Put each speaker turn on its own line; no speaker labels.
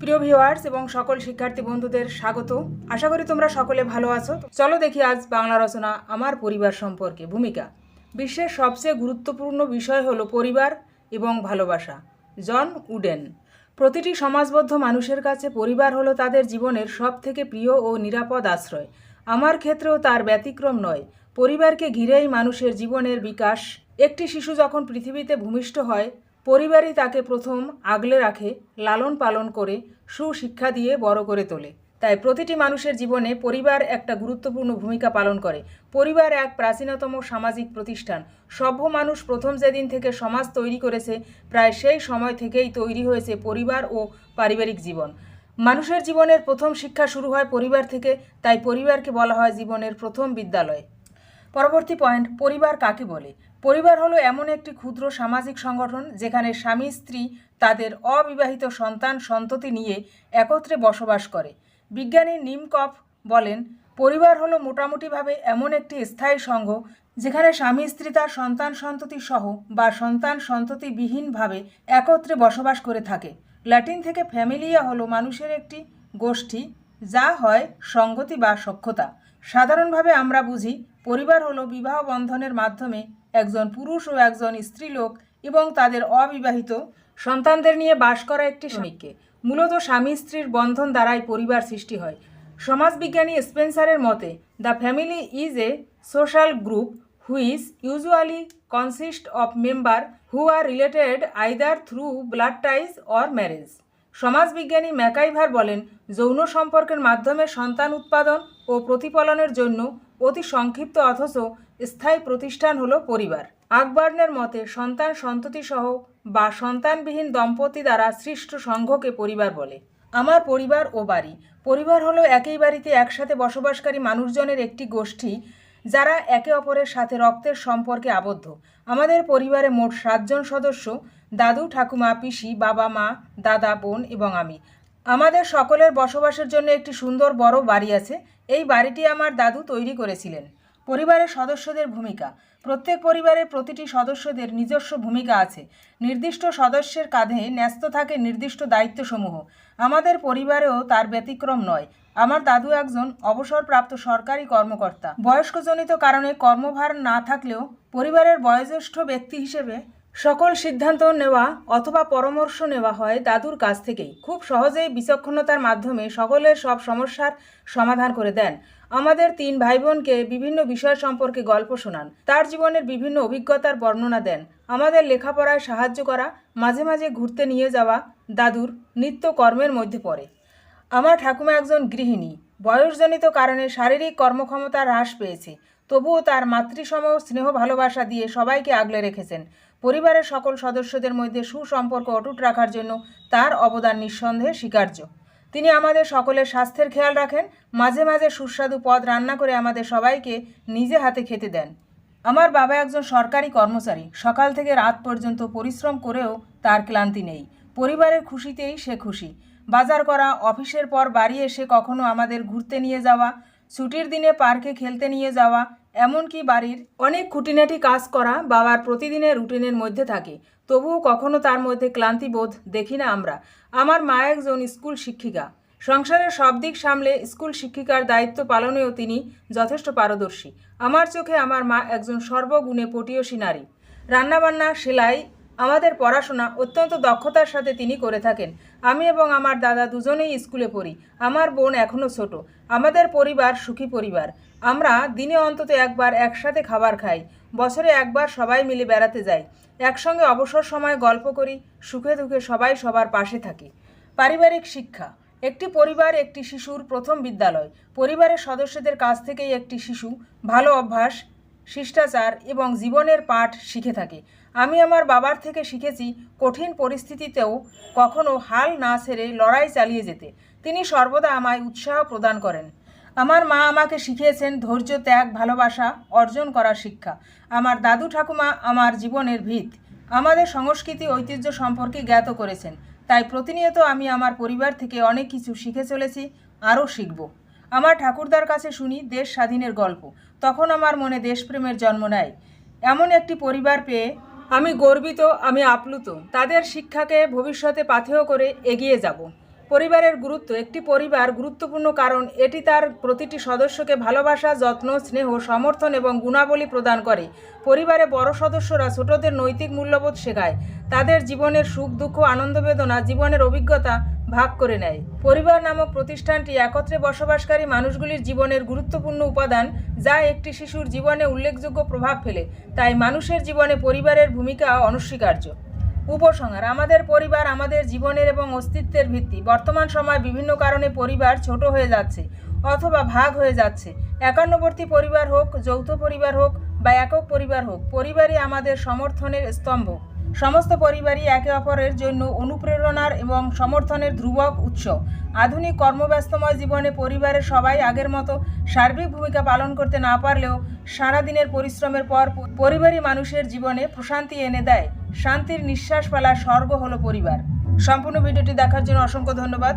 প্রিয় ভিউয়ার্স এবং সকল শিক্ষার্থী বন্ধুদের স্বাগত। আশা করি তোমরা সকলে ভালো আছো। চলো দেখি আজ বাংলা রচনা আমার পরিবার সম্পর্কে ভূমিকা। বিশ্বের সবচেয়ে গুরুত্বপূর্ণ বিষয় হলো পরিবার এবং ভালোবাসা। John Wooden. প্রতিটি সমাজবদ্ধ মানুষের কাছে পরিবার হলো তাদের জীবনের সব থেকে প্রিয় ও নিরাপদ আশ্রয়। আমার ক্ষেত্রেও তার ব্যতিক্রম নয়। পরিবারকে ঘিরেই মানুষের জীবনের বিকাশ। একটি শিশু যখন পৃথিবীতে ভূমিষ্ঠ হয় পরিবারই তাকে প্রথম আগলে রাখে লালন পালন করে, সুশিক্ষা দিয়ে বড় করে তোলে। তাই প্রতিটি মানুষের জীবনে পরিবার একটা গুরুত্বপূর্ণ ভূমিকা পালন করে। পরিবার এক প্রাচীনতম সামাজিক প্রতিষ্ঠান। সভ্য মানুষ প্রথম যেদিন থেকে সমাজ তৈরি করেছে, প্রায় সেই সময় থেকেই তৈরি হয়েছে পরিবার ও পারিবারিক জীবন। মানুষের জীবনের প্রথম শিক্ষা শুরু হয় পরিবার থেকে, তাই পরিবারকে বলা হয় জীবনের প্রথম বিদ্যালয়। পরবর্তী পয়েন্ট পরিবার কাকে বলে? পরিবার হলো এমন একটি ক্ষুদ্র সামাজিক সংগঠন যেখানে স্বামী, স্ত্রী তাদের অবিবাহিত সন্তান সন্ততি নিয়ে একত্রে বসবাস করে। বিজ্ঞানী নিমকফ বলেন, পরিবার হলো মোটামুটিভাবে এমন একটি স্থায়ী সংঘ যেখানে স্বামী, স্ত্রী তার সন্তান সন্ততি সহ বা সন্তান সন্ততিবিহীনভাবে একত্রে বসবাস করে থাকে। ল্যাটিন থেকে ফ্যামিলিয়া হলো মানুষের একটি গোষ্ঠী। যা হয় সঙ্গতি বা সক্ষতা সাধারণভাবে আমরা বুঝি পরিবার হলো বিবাহ বন্ধনের মাধ্যমে একজন পুরুষ ও একজন স্ত্রীলোক এবং তাদের অবিবাহিত সন্তানদের নিয়ে বাস করা একটি শ্রমিককে মূলত স্বামী স্ত্রীর বন্ধন দ্বারাই পরিবার সৃষ্টি হয়। সমাজবিজ্ঞানী স্পেন্সারের মতে the family is a social group which usually consist of member who are related either through blood ties or marriage. সমাজবিজ্ঞানী MacIver বলেন, যৌন সম্পর্কের মাধ্যমে সন্তান উৎপাদন ও প্রতিপালনের জন্য অতি সংক্ষিপ্ত অথচ স্থায়ী প্রতিষ্ঠান হলো পরিবার। আকবর্নের মতে, সন্তান সন্ততি সহ বা সন্তানবিহীন দম্পতি দ্বারা সৃষ্ট সংঘকে পরিবার বলে। আমার পরিবার ও বাড়ি। পরিবার হলো একই বাড়িতে একসাথে বসবাসকারী মানুষজনের একটি গোষ্ঠী, যারা একে অপরের সাথে রক্তের সম্পর্কে আবদ্ধ। আমাদের পরিবারে মোট সাতজন সদস্য দাদু, ঠাকুমা, পিসি, বাবা, মা, দাদা, বোন এবং আমি। আমাদের সকলের বসবাসের জন্য একটি সুন্দর বড় বাড়ি আছে। এই বাড়িটি আমার দাদু তৈরি করেছিলেন। পরিবারের সদস্যদের ভূমিকা। প্রত্যেক পরিবারের প্রতিটি সদস্যদের নিজস্ব ভূমিকা আছে। নির্দিষ্ট সদস্যের কাঁধে ন্যস্ত থাকে নির্দিষ্ট দায়িত্বসমূহ। আমাদের পরিবারেও তার ব্যতিক্রম নয়। আমার দাদু একজন অবসরপ্রাপ্ত সরকারি কর্মকর্তা। বয়স্কজনিত কারণে কর্মভার না থাকলেও পরিবারের বয়োজ্যেষ্ঠ ব্যক্তি হিসেবে সকল সিদ্ধান্ত নেওয়া অথবা পরামর্শ নেওয়া হয় দাদুর কাছ থেকেই। খুব সহজেই বিচক্ষণতার মাধ্যমে সকলের সব সমস্যার সমাধান করে দেন। আমাদের তিন ভাই বোনকে বিভিন্ন বিষয় সম্পর্কে গল্প শোনান। তার জীবনের বিভিন্ন অভিজ্ঞতার বর্ণনা দেন। আমাদের লেখাপড়ায় সাহায্য করা, মাঝে মাঝে ঘুরতে নিয়ে যাওয়া দাদুর নিত্য কর্মের মধ্যে পড়ে। আমার ঠাকুমা একজন গৃহিণী। বয়সজনিত কারণে শারীরিক কর্মক্ষমতা হ্রাস পেয়েছে। তবুও তার মাতৃসম স্নেহ ভালোবাসা দিয়ে সবাইকে আগলে রেখেছেন। পরিবারের সকল সদস্যদের মধ্যে সুসম্পর্ক অটুট রাখার জন্য তার অবদান নিঃসন্দেহে স্বীকার্য। তিনি আমাদের সকলের স্বাস্থ্যের খেয়াল রাখেন, মাঝে মাঝে সুস্বাদু পদ রান্না করে আমাদের সবাইকে নিজে হাতে খেতে দেন। আমার বাবা একজন সরকারি কর্মচারী, সকাল থেকে রাত পর্যন্ত পরিশ্রম করেও তার ক্লান্তি নেই। পরিবারের খুশিতেই সে খুশি। বাজার করা, অফিসের পর বাড়ি এসে কখনো আমাদের ঘুরতে নিয়ে যাওয়া, ছুটির দিনে পার্কে খেলতে নিয়ে যাওয়া এমনকি বাড়ির অনেক খুঁটিনাটি কাজ করা বাবার প্রতিদিনের রুটিনের মধ্যে থাকে। তবুও কখনো তার মধ্যে ক্লান্তি বোধ দেখি না আমরা। আমার মা একজন স্কুল শিক্ষিকা। সংসারের সব দিক সামলে স্কুল শিক্ষিকার দায়িত্ব পালনেও তিনি যথেষ্ট পারদর্শী। আমার চোখে আমার মা একজন সর্বগুণে পটীয়সী নারী। রান্নাবান্না, সেলাই, আমাদের পড়াশোনা অত্যন্ত দক্ষতার সাথে তিনি করে থাকেন। আমি এবং আমার দাদা দুজনেই স্কুলে পড়ি। আমার বোন এখনও ছোট। আমাদের পরিবার সুখী পরিবার। আমরা দিনে অন্তত একবার একসাথে খাবার খাই, বছরে একবার সবাই মিলে বেড়াতে যাই, একসঙ্গে অবসর সময় গল্প করি, সুখে দুঃখে সবাই সবার পাশে থাকি। পারিবারিক শিক্ষা, একটি পরিবার, একটি শিশুর প্রথম বিদ্যালয়, পরিবারের সদস্যদের কাছ থেকেই একটি শিশু, ভালো অভ্যাস, শিষ্টাচার এবং জীবনের পাঠ শিখে থাকে। আমি আমার বাবার থেকে শিখেছি কঠিন পরিস্থিতিতেও কখনো হাল না ছেড়ে লড়াই চালিয়ে যেতে। তিনি সর্বদা আমায় উৎসাহ প্রদান করেন। আমার মা আমাকে শিখিয়েছেন ধৈর্য, ত্যাগ, ভালোবাসা, অর্জন করার শিক্ষা। আমার দাদু ঠাকুমা আমার জীবনের ভিত। আমাদের সংস্কৃতি, ঐতিহ্য সম্পর্কে জ্ঞাত করেছেন। তাই প্রতিনিয়ত আমি আমার পরিবার থেকে অনেক কিছু শিখে চলেছি, আরও শিখব। আমার ঠাকুরদার কাছে শুনি দেশ স্বাধীনের গল্প। তখন আমার মনে দেশপ্রেমের জন্ম নেয়। এমন একটি পরিবার পেয়ে আমি গর্বিত, আমি আপ্লুত। তাদের শিক্ষাকে ভবিষ্যতে পাথেয় করে এগিয়ে যাব। পরিবারের গুরুত্ব। একটি পরিবার গুরুত্বপূর্ণ কারণ, এটি তার প্রতিটি সদস্যকে ভালোবাসা, যত্ন, স্নেহ, সমর্থন এবং গুণাবলী প্রদান করে। পরিবারে বড় সদস্যরা ছোটদের নৈতিক মূল্যবোধ শেখায়। তাদের জীবনের সুখ, দুঃখ, আনন্দ, বেদনা, জীবনের অভিজ্ঞতা ভাগ করে নেয়। পরিবার নামক প্রতিষ্ঠানটি একত্রে বসবাসকারী মানুষগুলির জীবনের গুরুত্বপূর্ণ উপাদান, যা একটি শিশুর জীবনে উল্লেখযোগ্য প্রভাব ফেলে। তাই মানুষের জীবনে পরিবারের ভূমিকা অনস্বীকার্য। উপসংহার। আমাদের পরিবার, আমাদের জীবনের এবং অস্তিত্বের ভিত্তি। বর্তমান সময় বিভিন্ন কারণে পরিবার ছোট হয়ে যাচ্ছে অথবা ভাগ হয়ে যাচ্ছে। একান্নবর্তী পরিবার হোক, যৌথ পরিবার হোক বা একক পরিবার হোক, পরিবারই আমাদের সমর্থনের স্তম্ভ। সমস্ত পরিবারই একে অপরের জন্য অনুপ্রেরণার এবং সমর্থনের ধ্রুবক উৎস। আধুনিক কর্মব্যস্তময় জীবনে পরিবারের সবাই আগের মতো সার্বিক ভূমিকা পালন করতে না পারলেও সারাদিনের পরিশ্রমের পর পরিবারই মানুষের জীবনে প্রশান্তি এনে দেয়। শান্তির নিঃশ্বাস ফেলার স্বর্গ হলো পরিবার। সম্পূর্ণ ভিডিওটি দেখার জন্য অসংখ্য ধন্যবাদ।